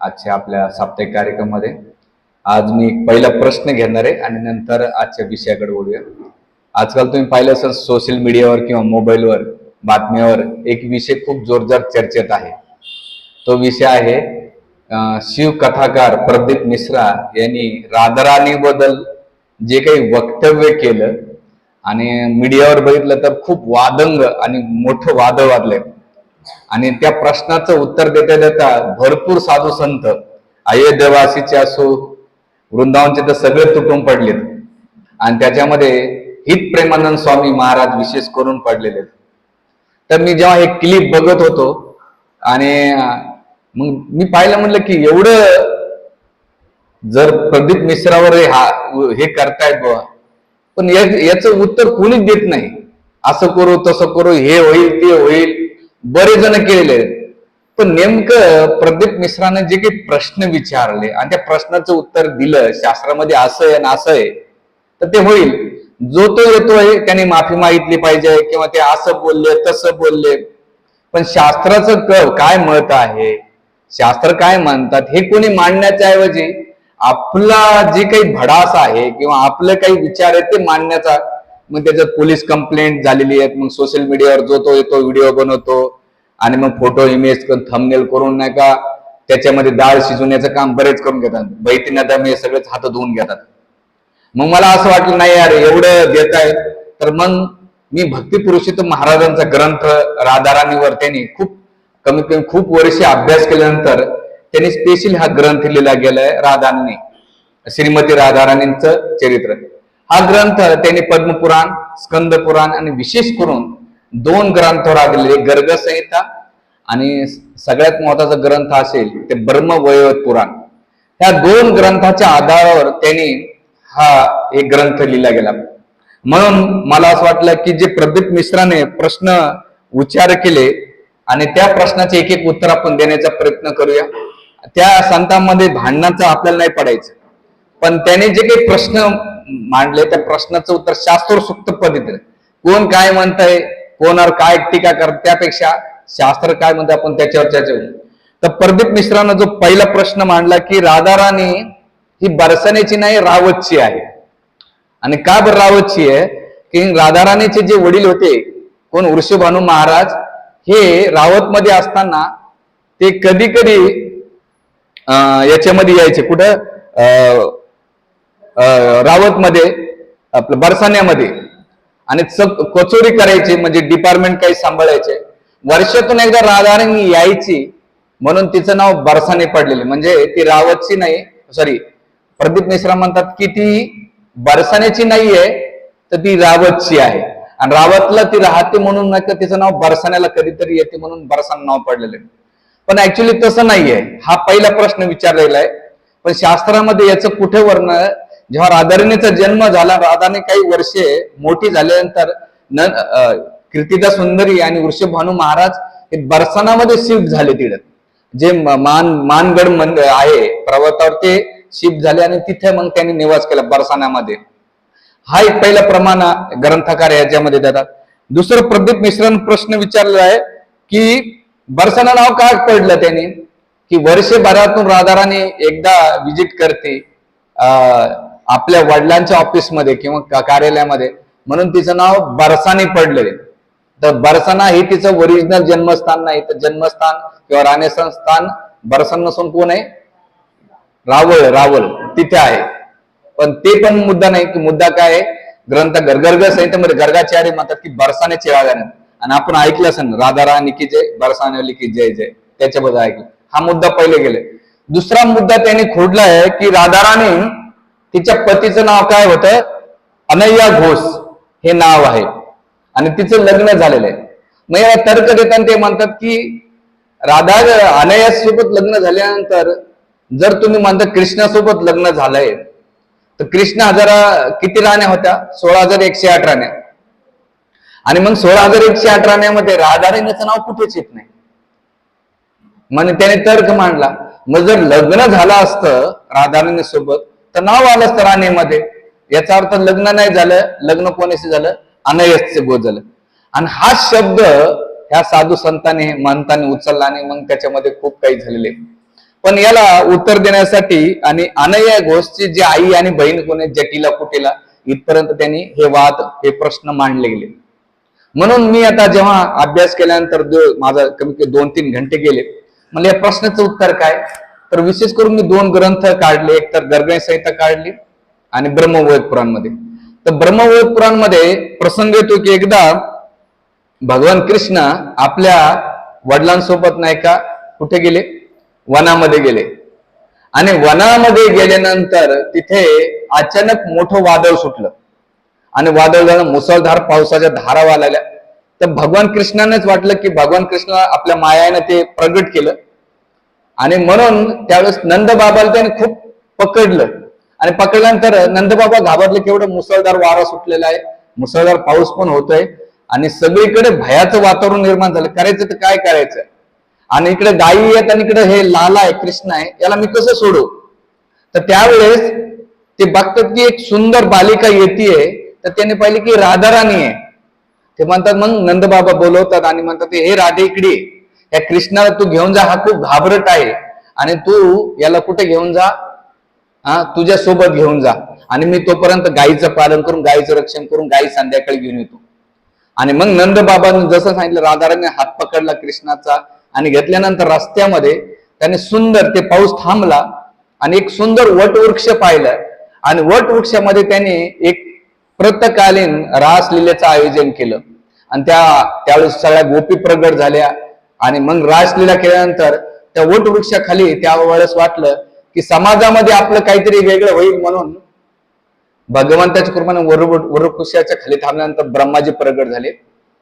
आजच्या आपल्या साप्ताहिक कार्यक्रमामध्ये. आज मी पहिला प्रश्न घेणार आहे आणि नंतर आजच्या विषयाकडे बोलूया. आजकाल तुम्ही पाहिलं असेल सोशल मीडियावर किंवा मोबाईलवर बातम्यावर एक विषय खूप जोरदार चर्चेत आहे. तो विषय आहे शिव शिवकथाकार प्रदीप मिश्रा यांनी राधाराणीबद्दल जे काही वक्तव्य केलं आणि मीडियावर बघितलं तर खूप वादंग आणि मोठं वादळ वाजलंय. आणि त्या प्रश्नाचं उत्तर देता देता भरपूर साधू संत अयोध्यवासीचे असो वृंदावनचे तर सगळे तुटून पडलेत. आणि त्याच्यामध्ये हित प्रेमानंद स्वामी महाराज विशेष करून पडलेले तर मी जेव्हा हे क्लिप बघत होतो आणि मग मी पाहिलं म्हणलं की एवढं जर प्रदीप मिश्रावर हे हा- हे करतायत बुवा पण याचं उत्तर कोणीच देत नाही. असं करू तसं करू हे होईल ते होईल. बरे जण केलेले आहेत. पण नेमकं प्रदीप मिश्राने जे काही प्रश्न विचारले आणि त्या प्रश्नाचं उत्तर दिलं शास्त्रामध्ये असं आहे आणि असं आहे तर ते होईल. जो तो येतोय त्याने माफी मागितली पाहिजे किंवा ते असं बोलले तसं बोलले. पण शास्त्राचं क- काय मत आहे? शास्त्र काय म्हणतात हे कोणी मांडण्याच्या ऐवजी आपला जे काही भडास आहे किंवा आपलं काही विचार आहे ते मांडण्याचा मग त्याच्यात पोलीस कंप्लेंट झालेली आहेत मग सोशल मीडियावर जो तो येतो व्हिडिओ बनवतो आणि मग फोटो इमेज थंबनेल करून नाही का त्याच्यामध्ये डाळ शिजवण्याचं काम बरेच करून घेतात. बैती मी सगळेच हात धुवून घेतात. मग मला असं वाटलं नाही यार एवढं देत आहे. तर मग मी भक्ती पुरुषोत्तम महाराजांचा ग्रंथ राधाराणीवर त्यांनी खूप कमीत कमी खूप वर्ष अभ्यास केल्यानंतर त्यांनी स्पेशल हा ग्रंथ लिहिला गेलाय राधाराणी श्रीमती राधाराणींचं चरित्र. हा ग्रंथ त्यांनी पद्मपुराण स्कंद पुराण आणि विशेष करून दोन ग्रंथावर आलेले गर्ग संहिता आणि सगळ्यात महत्त्वाचा ग्रंथ असेल ते ब्रह्म वैवत पुराण. ह्या दोन ग्रंथाच्या आधारावर त्यांनी हा एक ग्रंथ लिहिला गेला. म्हणून मला असं वाटलं की जे प्रदीप मिश्राने प्रश्न उच्चार केले आणि त्या प्रश्नाचे एक एक उत्तर आपण देण्याचा प्रयत्न करूया. त्या संतांमध्ये भांडणाचं आपल्याला नाही पडायचं. पण त्याने जे काही प्रश्न मांडले त्या प्रश्नाचं उत्तर शास्त्रोक्त पद्धतीने कोण काय म्हणतंय कोणावर काय टीका करत त्यापेक्षा शास्त्र काय म्हणतं आपण त्याच्यावर चर्चा होईल तर प्रदीप मिश्रानं जो पहिला प्रश्न मांडला की राधाराणी ही बरसण्याची नाही रावतची आहे. आणि का बरं रावतची आहे? की राधाराणीचे जे वडील होते कोण ऋषभानू महाराज हे रावत मध्ये असताना ते कधी कधी याच्यामध्ये यायचे. कुठं? रावतमध्ये रावत मध्ये आपलं बरसाण्यामध्ये. आणि च- कचोरी करायची म्हणजे डिपार्टमेंट काही सांभाळायचे. वर्षातून एकदा राधाराणी यायची म्हणून तिचं नाव बरसाने पडलेले. म्हणजे ती रावतची नाही सॉरी प्रदीप मिश्रा म्हणतात की ती बरसाण्याची नाहीये तर ती रावतची आहे. आणि रावतला ती राहते म्हणून नाही तर तिचं नाव बरसाण्याला कधीतरी येते म्हणून बरसान नाव पडलेलं आहे. पण ऍक्च्युली तसं नाहीये. हा पहिला प्रश्न विचारलेला आहे. पण शास्त्रामध्ये याचं कुठे वर्ण जेव्हा राधारणीचा जन्म झाला राधाने काही वर्षे मोठी झाल्यानंतर न कीर्तिदा सुंदरी आणि वृषभानू महाराज हे बरसानामध्ये शिफ्ट झाले तिकडे. जे मान मानगड मंद आहे पर्वतावर ते शिफ्ट झाले आणि तिथे मग त्यांनी निवास केला बरसानामध्ये. हा एक पहिला प्रमाण ग्रंथकार याच्यामध्ये देतात. दुसरं प्रदीप मिश्रण प्रश्न विचारलेला आहे की बरसाना नाव का पडलं त्यांनी? की वर्षभरातून राधाराणी एकदा विजिट करते अं, आपल्या वडिलांच्या ऑफिसमध्ये किंवा कार्यालयामध्ये म्हणून तिचं नाव बरसाने पडलेले तर बरसाना हे तिचं ओरिजिनल जन्मस्थान नाही. तर जन्मस्थान किंवा राहण्याचं स्थान बरसन नसून कोण आहे? रावळ रावळ तिथे आहे. पण ते पण मुद्दा नाही. की मुद्दा काय आहे? ग्रंथ गर्ग संहितेमध्ये गर्गाचार्य म्हणतात की बरसाने रागाने आणि आपण ऐकलं असेल राधा राणी की जय बरसाने की जय जय. त्याच्याबद्दल ऐकलं. हा मुद्दा पहिले गेले. दुसरा मुद्दा त्यांनी खोडला आहे की राधाराणी तिच्या पतीचं नाव काय होतं? अनय्या घोष हे नाव आहे. आणि तिचं लग्न झालेलं आहे. मग याला तर्क देताना ते म्हणतात की राधा अनयासोबत लग्न झाल्यानंतर जर तुम्ही म्हणता कृष्णासोबत लग्न झालंय तर कृष्ण हजारा किती राण्या होत्या? सोळा हजार एकशे आठ राण्या. आणि मग सोळा हजार एकशे आठ राण्यामध्ये राधाराणीचं नाव कुठेच येत नाही. म्हणजे त्याने तर्क मांडला. मग जर लग्न झालं असतं राधाराणी सोबत तर नाव आलं तर राणीमध्ये याचा अर्थ लग्न नाही झालं लग्न कोणाशी झालं? अनयसचे बोध झालं. आणि हा शब्द ह्या साधू संतांनी महंतांनी उचलला आणि मग त्याच्यामध्ये खूप काही झालेले. पण याला उत्तर देण्यासाठी आणि अनया घोषची जी आई आणि बहीण कोणी जटीला कुटीला इथपर्यंत त्यांनी हे वाद हे प्रश्न मांडले गेले. म्हणून मी आता जेव्हा अभ्यास केल्यानंतर माझा कमी कमी दोन तीन घंटे गेले म्हणजे या प्रश्नाचं उत्तर काय? तर विशेष करून मी दोन ग्रंथ काढले. एक तर गर्गणी संहिता काढली आणि ब्रह्मवेद पुराणमध्ये. तर ब्रह्मवेद पुराणमध्ये प्रसंग येतो की एकदा भगवान कृष्ण आपल्या वडिलांसोबत नाही का कुठे गेले? वनामध्ये गेले. आणि वनामध्ये गेल्यानंतर तिथे अचानक मोठं वादळ सुटलं. आणि वादळ झालं मुसळधार पावसाच्या धारा वालाल्या. तर भगवान कृष्णानेच वाटलं की भगवान कृष्ण आपल्या मायाने ते प्रगट केलं. आणि म्हणून त्यावेळेस नंदबाबाला त्याने खूप पकडलं. आणि पकडल्यानंतर नंदबाबा घाबरले केवढं मुसळधार वारा सुटलेला आहे. मुसळधार पाऊस पण होतोय. आणि सगळीकडे भयाचं वातावरण निर्माण झालं. करायचं तर काय करायचं? आणि इकडे गायी आहेत आणि इकडे हे लाला आहे कृष्ण आहे. याला मी कसं सोडू? तर त्यावेळेस ते बघतात की एक सुंदर बालिका येते तर त्याने पाहिले की राधाराणी आहे. ते म्हणतात मग नंदबाबा बोलवतात आणि म्हणतात हे राधे इकडे या कृष्णाला तू घेऊन जा हा खूप घाबरट आहे. आणि तू याला कुठे घेऊन जा? हा तुझ्या सोबत घेऊन जा. आणि मी तोपर्यंत गायीचं पालन करून गायीचं रक्षण करून गायी संध्याकाळी घेऊन येतो. आणि मग नंद बाबांनी जसं सांगितलं राधाराने हात पकडला कृष्णाचा आणि घेतल्यानंतर रस्त्यामध्ये त्याने सुंदर ते पाऊस थांबला आणि एक सुंदर वटवृक्ष पाहिलं. आणि वटवृक्षामध्ये त्याने एक प्रतकालीन रासलीलेचं आयोजन केलं. आणि त्या त्यावेळेस सगळ्या गोपी प्रगट झाल्या. आणि मग रासलीला केल्यानंतर त्या वटवृक्षाखाली त्यावेळेस वाटलं की समाजामध्ये आपलं काहीतरी वेगळं होईल म्हणून भगवंताच्या कृपाने वर वरवृक्षाच्या खाली थांबल्यानंतर ब्रह्माजी प्रगट झाले.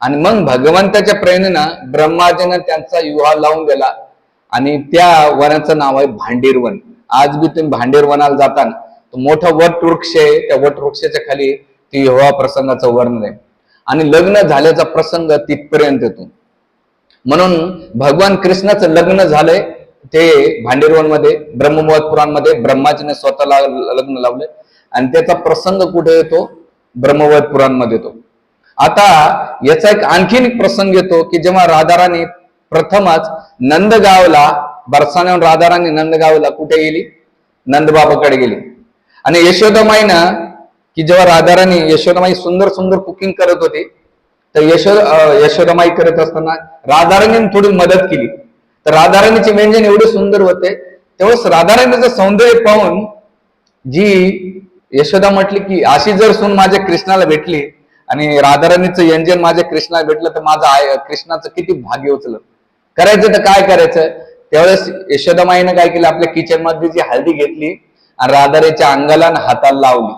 आणि मग भगवंताच्या प्रेरणेनं ब्रह्माजीनं त्यांचा विवाह लावून दिला आणि त्या वनाचं नाव आहे भांडीरवन. आज बी तुम्ही भांडीरवनाला जाताना तो मोठा वट वृक्ष आहे. त्या वट वृक्षाच्या खाली ती विवाह प्रसंगाचं वर्णन आहे. आणि लग्न झाल्याचा प्रसंग तिथपर्यंत येतो. म्हणून भगवान कृष्णाचं लग्न झालंय. ते भांडेरवनमध्ये पुराणमध्ये ब्रह्माजीने स्वतःला लग्न लावलंय. आणि त्याचा प्रसंग कुठे येतो? ब्रह्मवत पुराणमध्ये येतो. आता याचा एक आणखीन एक प्रसंग येतो की जेव्हा राधाराणी प्रथमच नंदगावला बरसाण्याहून राधाराणी नंदगावला कुठे गेली? नंदबाबाकडे गेली. आणि यशोदामाईनं की जेव्हा राधाराणी यशोदामाई सुंदर सुंदर कुकिंग करत होती तर यशोद अं, यशोदामाई करत असताना राधाराणीने थोडी मदत केली. तर राधाराणीचे व्यंजन एवढे सुंदर होते. तेव्हाच राधाराणीचं सौंदर्य पाहून जी यशोदा म्हटली की अशी जर सून माझ्या कृष्णाला भेटली आणि राधाराणीचं व्यंजन माझ्या कृष्णाला भेटलं तर माझं आय कृष्णाचं किती भाग्य उचलं करायचं तर काय करायचं? त्यावेळेस यशोदामाईनं काय केलं? आपल्या किचनमध्ये जी हळदी घेतली आणि राधारेच्या अंगाला आणि हाताला लावली.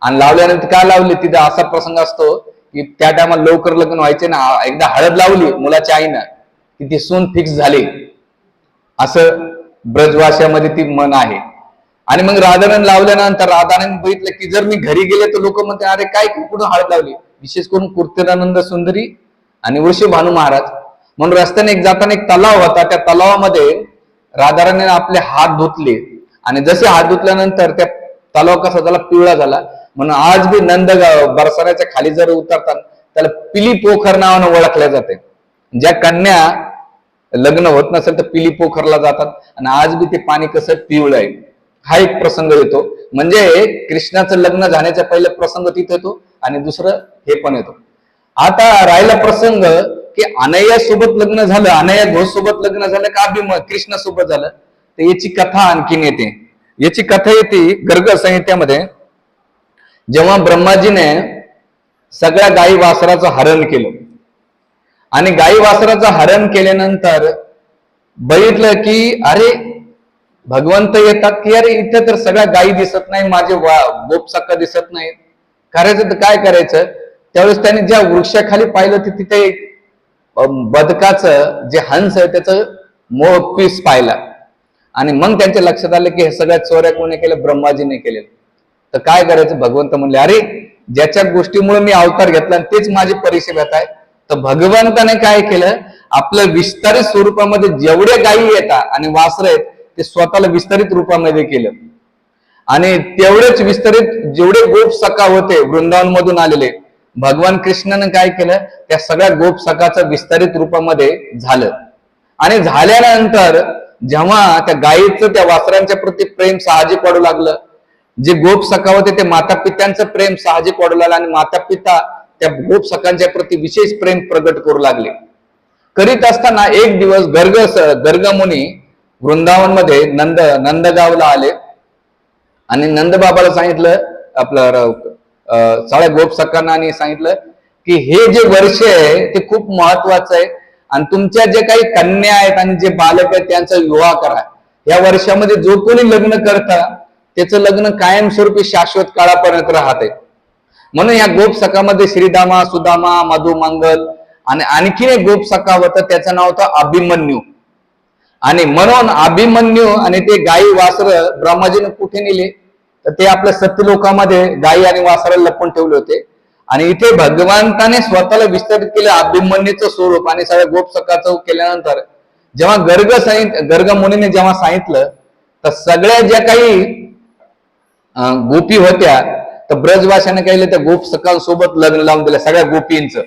आणि लावल्यानंतर काय लावली? तिथे असा प्रसंग असतो की त्या टायमाला लवकर लग्न व्हायचे ना एकदा हळद लावली मुलाच्या आईनं की ती सून फिक्स झाली. असं ब्रजभाषामध्ये ती मन आहे. आणि मग राधानंद लावल्यानंतर राधानंद बघितलं की जर मी घरी गेले तर लोक म्हणते अरे काय कुठून हळद लावली? विशेष करून कीर्तनानंद सुंदरी आणि वृषी भानू महाराज. म्हणून रस्त्याने एक जाताना एक तलाव होता. त्या तलावामध्ये राधाराणीने आपले हात धुतले. आणि जसे हात धुतल्यानंतर त्या तलाव कसा झाला पिवळा झाला. म्हणून आज बी नंदगाव बरसाण्याच्या खाली जर उतरतात त्याला पिली पोखर नावानं ओळखल्या जाते. ज्या कन्या लग्न होत नसेल तर पिली पोखरला जातात. आणि आज बी ते पाणी कसं पिवळं आहे. हा एक प्रसंग येतो. म्हणजे कृष्णाचं लग्न झाल्याच्या पहिला प्रसंग तिथे येतो आणि दुसरं हे पण येतो. आता राहिला प्रसंग की अनया सोबत लग्न झालं अनया घोष सोबत लग्न झालं का भीम कृष्णा सोबत झालं. तर याची कथा आणखीन येते. याची कथा येते गर्ग संहितेमध्ये. जेव्हा ब्रह्माजीने सगळ्या गायी वासराचं हरण केलं. आणि गायी वासराचं हरण केल्यानंतर बघितलं की अरे भगवंत येतात की अरे इथे तर सगळ्या गायी दिसत नाही माझे वा- गोपसाका दिसत नाही करायचं तर काय करायचं? त्यावेळेस त्याने ज्या वृक्षाखाली पाहिलं ते तिथे एक बदकाचं जे हंस आहे त्याचं मोह पीस पाहिला. आणि मग त्यांच्या लक्षात आलं की हे सगळ्या चोऱ्या कोणी केलं ब्रह्माजीने केलेलं तर काय करायचं? भगवंत म्हणले अरे ज्याच्या गोष्टीमुळे मी अवतार घेतला आणि तेच माझे परिचय आहे. तर भगवंताने काय केलं? आपलं विस्तारित स्वरूपामध्ये जेवढे गायी येतात आणि वासर आहेत ते स्वतःला विस्तारित रूपामध्ये केलं. आणि तेवढेच विस्तारित जेवढे गोप सखा होते वृंदावन मधून आलेले भगवान कृष्णानं काय केलं? त्या सगळ्या गोप सखाचं विस्तारित रूपामध्ये झालं. आणि झाल्यानंतर जेव्हा त्या गायीचं त्या वासरांच्या प्रती प्रेम साहजिक वाढू लागलं जे गोप सखा होते ते माता पित्यांचं प्रेम साहजिक वाढू लागलं आणि माता पिता त्या गोप सखांच्या प्रती विशेष प्रेम प्रगट करू लागले. करीत असताना एक दिवस गर्ग गर्ग मुनी वृंदावनमध्ये नंद नंदगावला आले. आणि नंदबाबाला सांगितलं आपलं अं, सगळ्या गोप सखांना आणि सांगितलं की हे जे वर्ष आहे ते खूप महत्वाचं आहे. आणि तुमच्या जे काही कन्या आहेत आणि जे बालक आहेत त्यांचा विवाह करा. या वर्षामध्ये जो कोणी लग्न करता त्याचं लग्न कायमस्वरूपी शाश्वत काळापर्यंत राहते. म्हणून या गोप सखामध्ये श्रीदामा सुदामा मधु मंगल आणि आणखीन एक गोप सखा होतं त्याचं नाव होतं अभिमन्यू. आणि म्हणून अभिमन्यू आणि ते गायी वासर ब्रह्माजीने कुठे नेले? तर ते आपल्या सत्यलोकामध्ये गायी आणि वासराला लपून ठेवले होते. आणि इथे भगवंताने स्वतःला विस्तारित केलं अभिमन्यूचं स्वरूप आणि सगळ्या गोप सखाचं केल्यानंतर जेव्हा गर्ग सांगित गर्ग मुनीने जेव्हा सांगितलं तर सगळ्या ज्या काही गोपी होत्या तर ब्रजवाशाने काय केलं त्या गोप सखांसोबत लग्न लावून दिलं सगळ्या गोपींचं.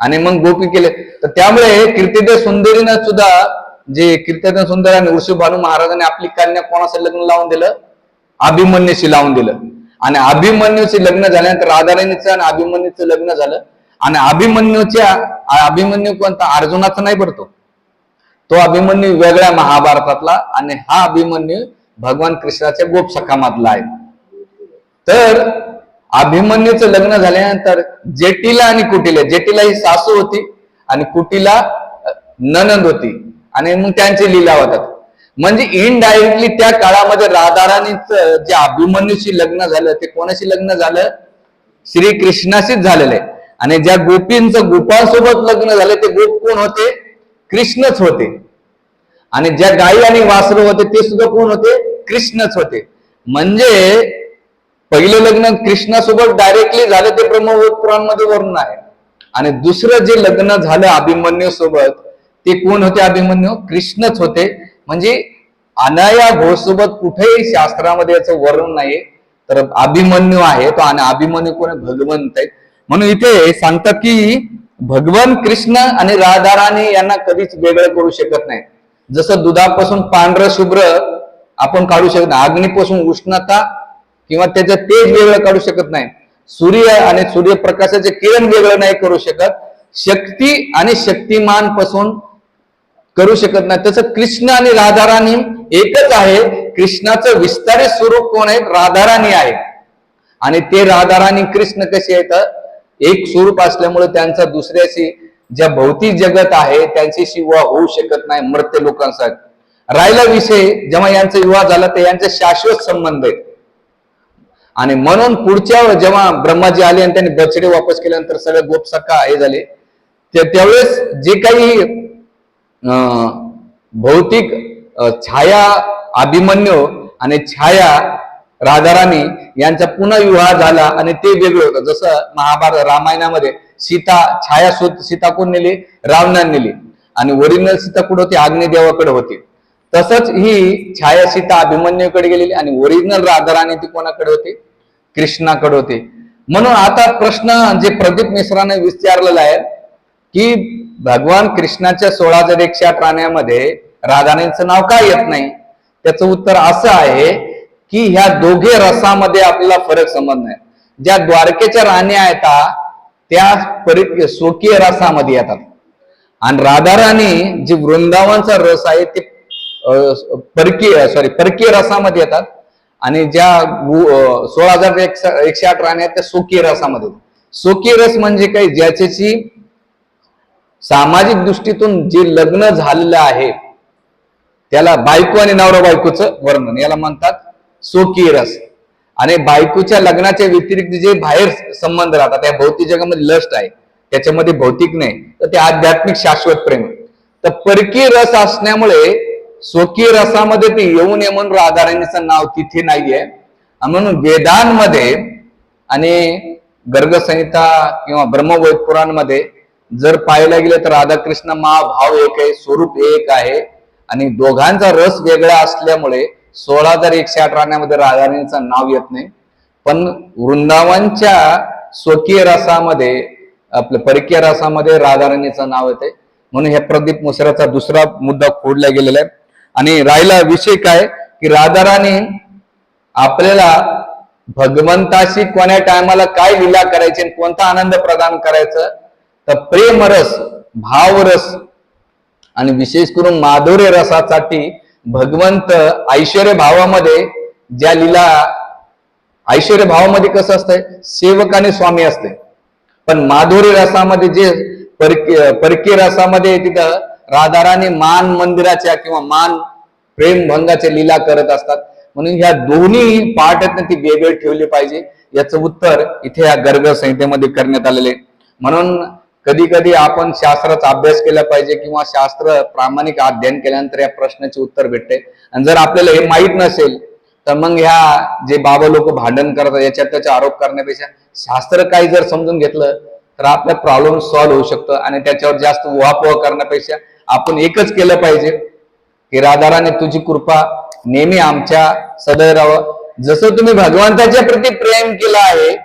आणि मग गोपी केले. तर त्यामुळे कीर्तिदेव सुंदरीनं सुद्धा जे कीर्तिदेव सुंदर आणि ऋषभानू महाराजांनी आपली कन्या कोणाचं लग्न लावून दिलं? अभिमन्यूशी लावून दिलं. आणि अभिमन्यूशी लग्न झाल्यानंतर राधाराणीचं आणि अभिमन्यूचं लग्न झालं. आणि अभिमन्यूच्या अभिमन्यू कोणता? अर्जुनाचा नाही पडतो. तो अभिमन्यू वेगळ्या महाभारतातला आणि हा अभिमन्यू भगवान कृष्णाच्या गोप सखामातला आहे. तर अभिमन्यूचं लग्न झाल्यानंतर जेटीला आणि कुटीला जेटीला ही सासू होती आणि कुटीला ननंद होती. आणि मग त्यांचे लीला होतात. म्हणजे इनडायरेक्टली त्या काळामध्ये राधाराणीच जे अभिमन्यूशी लग्न झालं ते कोणाशी लग्न झालं? श्री कृष्णाशीच झालेलं आहे. आणि ज्या गोपींचं गोपांसोबत लग्न झालं ते गोप कोण होते? कृष्णच होते. आणि ज्या गायी आणि वासरू होते ते सुद्धा कोण होते? कृष्णच होते. म्हणजे पहिलं लग्न कृष्णासोबत डायरेक्टली झालं ते ब्रह्मपुराणमध्ये वर्णन आहे. आणि दुसरं जे लग्न झालं अभिमन्यू सोबत ते कोण होते अभिमन्यू? कृष्णच होते. म्हणजे अनाया घोषसोबत कुठेही शास्त्रामध्ये याचं वर्णन नाही तर अभिमन्यू आहे तो आणि अभिमन्यू कोण भगवंत आहे म्हणून इथे सांगतात की भगवान कृष्ण आणि राधाराणी यांना कधीच वेगळं करू शकत नाही. जसं दुधापासून पांढरं शुभ्र आपण काढू शकत नाही. अग्नीपासून उष्णता किंवा त्याचं तेज वेगळं काढू शकत नाही. सूर्य आणि सूर्यप्रकाशाचे किरण वेगळं नाही करू शकत. शक्ती आणि शक्तिमानपासून करू शकत नाही. तसं कृष्ण आणि राधाराणी एकच आहे. कृष्णाचं विस्तारित स्वरूप कोण आहे? राधाराणी आहे. आणि ते राधाराणी कृष्ण कसे आहेत? एक स्वरूप असल्यामुळे त्यांचा दुसऱ्याशी ज्या भौतिक जगत आहे त्यांच्याशी विवाह होऊ शकत नाही मृत्य लोकांसाठी. राहिला विषय जेव्हा यांचा विवाह झाला तर यांचे शाश्वत संबंध आहेत. आणि म्हणून पुढच्या जेव्हा ब्रह्माजी आले आणि त्यांनी बछडे वापस केल्यानंतर सगळे गोपसखा हे झाले त्यावेळेस जे काही अं, भौतिक छाया अभिमन्यू आणि छाया राधाराणी यांचा पुन्हा विवाह झाला आणि ते वेगळं होतं. जसं महाभारत रामायणामध्ये सीता छाया सुत सीता कोण नेली? रावणाने नेली. आणि ओरिजिनल सीता कुठे होती? अग्निदेवाकडे होती. तसंच ही छाया सीता अभिमन्यूकडे गेलेली आणि ओरिजिनल राधाराणी ती कोणाकडे होती? कृष्णाकडे होते. म्हणून आता प्रश्न जे प्रदीप मिश्राने विचारलेला आहे की भगवान कृष्णाच्या सोळा हजार एकशे आठ नाव का येत नाही? त्याचं उत्तर असं आहे की ह्या दोघे रसामध्ये आपल्याला फरक समजणार ज्या द्वारकेच्या राण्या आहेत त्या परि स्वकीय रसामध्ये येतात. आणि राधाराणी जी वृंदावनचा रस आहे ते परकीय सॉरी परकीय रसामध्ये येतात. आणि ज्या सोळा हजार एकशे एकशे आठ राण्या आहेत त्या स्वकीय रसामध्ये. येतात. रस म्हणजे काय? ज्याच्याची सामाजिक दृष्टीतून जे लग्न झालेलं आहे त्याला बायको आणि नवरा बायकोचं वर्णन याला म्हणतात स्वकीय रस. आणि बायकोच्या लग्नाच्या व्यतिरिक्त जे बाहेर संबंध राहतात त्या भौतिक जगामध्ये लस्ट आहे त्याच्यामध्ये भौतिक नाही तर ते आध्यात्मिक शाश्वत प्रेम तर परकीय रस असण्यामुळे स्वकीय रसामध्ये ते येऊ नये म्हणून राधाराणीचं नाव तिथे नाहीये. म्हणून वेदांमध्ये आणि गर्गसंहिता किंवा ब्रह्मवैद पुराणमध्ये जर पाहायला गेलं तर राधाकृष्ण महाभाव एक आहे स्वरूप एक आहे. आणि दोघांचा रस वेगळा असल्यामुळे सोळा हजार एकशे आठ राण्यामध्ये राधाराणीचं नाव येत नाही. पण वृंदावनच्या स्वकीय रसामध्ये आपल्या परकीय रसामध्ये राधाराणीचं नाव येते. म्हणून ह्या प्रदीप मुसराचा दुसरा मुद्दा खोडला गेलेला आहे. आणि राहिला विषय काय? की राधाराणी आपल्याला भगवंताशी कोण्या टायमाला काय लीला करायची आणि कोणता आनंद प्रदान करायचं? तर प्रेमरस भावरस आणि विशेष करून माधुर्य रसासाठी भगवंत ऐश्वर्य भावामध्ये ज्या लीला ऐश्वर्य भावामध्ये कसं असतंय? सेवक आणि स्वामी असते पण माधुरी रसामध्ये जे परकी परकीय रसामध्ये तिथं राधाराणी मान मंदिराच्या किंवा मान प्रेम भंगाच्या लीला करत असतात. म्हणून ह्या दोन्ही पार्ट आहेत ना ती वेगळे ठेवली पाहिजे. याचं उत्तर इथे या गर्भ संहितेमध्ये करण्यात आलेले. म्हणून कधी कधी आपण शास्त्राचा अभ्यास केला पाहिजे किंवा शास्त्र प्रामाणिक अध्ययन केल्यानंतर या प्रश्नाचे उत्तर भेटते. आणि जर आपल्याला हे माहीत नसेल तर मग ह्या जे बाबा लोक भांडण करतात याच्यात त्याचा आरोप करण्यापेक्षा शास्त्र काही जर समजून घेतलं तर आपला प्रॉब्लेम सॉल्व्ह होऊ शकतो आणि त्याच्यावर जास्त उहापोह करण्यापेक्षा आपण एकच केलं पाहिजे. की राधाराने तुझी कृपा नेहमी आमच्या सदैव राहावं. जसं तुम्ही भगवंताच्या प्रती प्रेम केलं आहे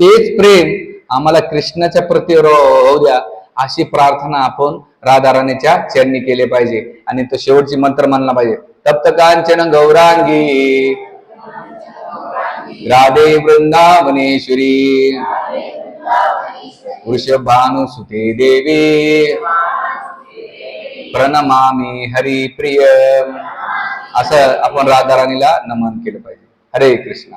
तेच प्रेम आम्हाला कृष्णाच्या प्रती राहू द्या. अशी प्रार्थना आपण राधाराणीच्या चरणी केले पाहिजे. आणि तो शेवटची मंत्र मानला पाहिजे. तप्त कांचन गौरांगी राधे वृंदावनेश्वरी. वृषभानुसुते देवी. प्रणमामी हरिप्रिय असं आपण राधाराणीला नमन केलं पाहिजे. हरे कृष्णा.